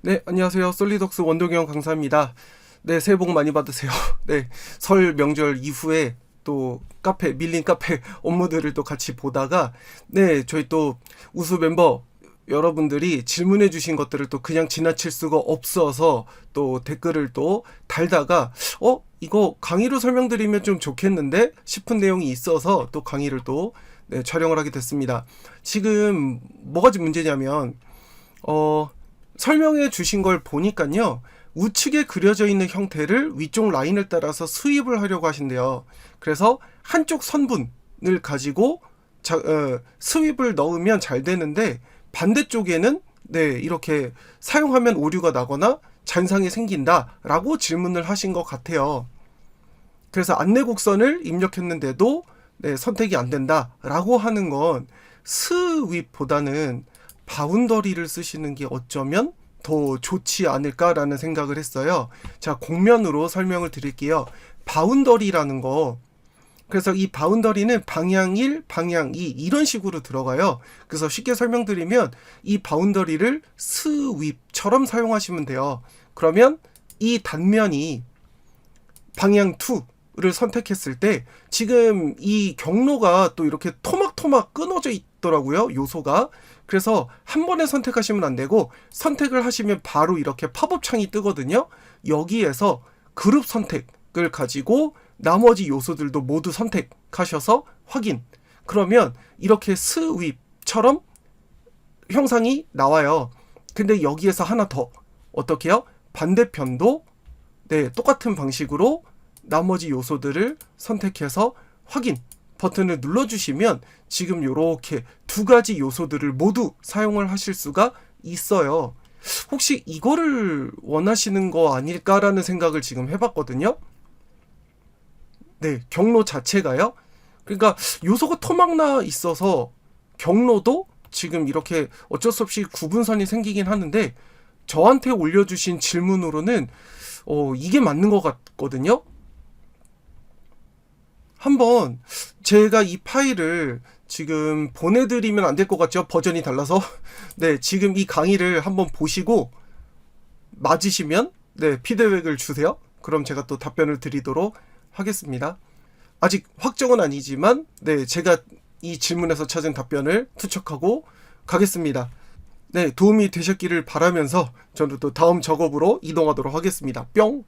네, 안녕하세요. 솔리덕스 원동경 강사입니다. 네, 새해 복 많이 받으세요. 네, 설 명절 이후에 또 카페, 밀린 카페 업무들을 또 같이 보다가, 네, 저희 또 우수 멤버 여러분들이 질문해 주신 것들을 또 그냥 지나칠 수가 없어서 또 댓글을 또 달다가, 어, 이거 강의로 설명드리면 좀 좋겠는데 싶은 내용이 있어서 또 강의를 또 네, 촬영을 하게 됐습니다. 지금 뭐가 지금 문제냐면, 어, 설명해 주신 걸 보니까요. 우측에 그려져 있는 형태를 위쪽 라인을 따라서 수입을 하려고 하신대요. 그래서 한쪽 선분을 가지고 자, 어, 스윕을 넣으면 잘 되는데 반대쪽에는 네, 이렇게 사용하면 오류가 나거나 잔상이 생긴다라고 질문을 하신 것 같아요. 그래서 안내 곡선을 입력했는데도 네, 선택이 안 된다라고 하는 건 스윕보다는 바운더리를 쓰시는 게 어쩌면 더 좋지 않을까라는 생각을 했어요. 자, 공면으로 설명을 드릴게요. 바운더리라는 거. 그래서 이 바운더리는 방향 1, 방향 2 이런 식으로 들어가요. 그래서 쉽게 설명드리면 이 바운더리를 스윕처럼 사용하시면 돼요. 그러면 이 단면이 방향 2를 선택했을 때 지금 이 경로가 또 이렇게 토막토막 끊어져 있더라고요. 요소가. 그래서 한 번에 선택하시면 안 되고 선택을 하시면 바로 이렇게 팝업 창이 뜨거든요. 여기에서 그룹 선택을 가지고 나머지 요소들도 모두 선택하셔서 확인. 그러면 이렇게 스윕처럼 형상이 나와요. 근데 여기에서 하나 더 어떻게요? 반대편도 네, 똑같은 방식으로 나머지 요소들을 선택해서 확인 버튼을 눌러주시면 지금 이렇게 두 가지 요소들을 모두 사용을 하실 수가 있어요. 혹시 이거를 원하시는 거 아닐까라는 생각을 지금 해봤거든요. 네, 경로 자체가요. 그러니까 요소가 토막나 있어서 경로도 지금 이렇게 어쩔 수 없이 구분선이 생기긴 하는데 저한테 올려주신 질문으로는 어, 이게 맞는 것 같거든요. 한번 제가 이 파일을 지금 보내드리면 안 될 것 같죠? 버전이 달라서. 네, 지금 이 강의를 한번 보시고 맞으시면 네, 피드백을 주세요. 그럼 제가 또 답변을 드리도록 하겠습니다. 아직 확정은 아니지만 네, 제가 이 질문에서 찾은 답변을 투척하고 가겠습니다. 네, 도움이 되셨기를 바라면서 저는 또 다음 작업으로 이동하도록 하겠습니다. 뿅!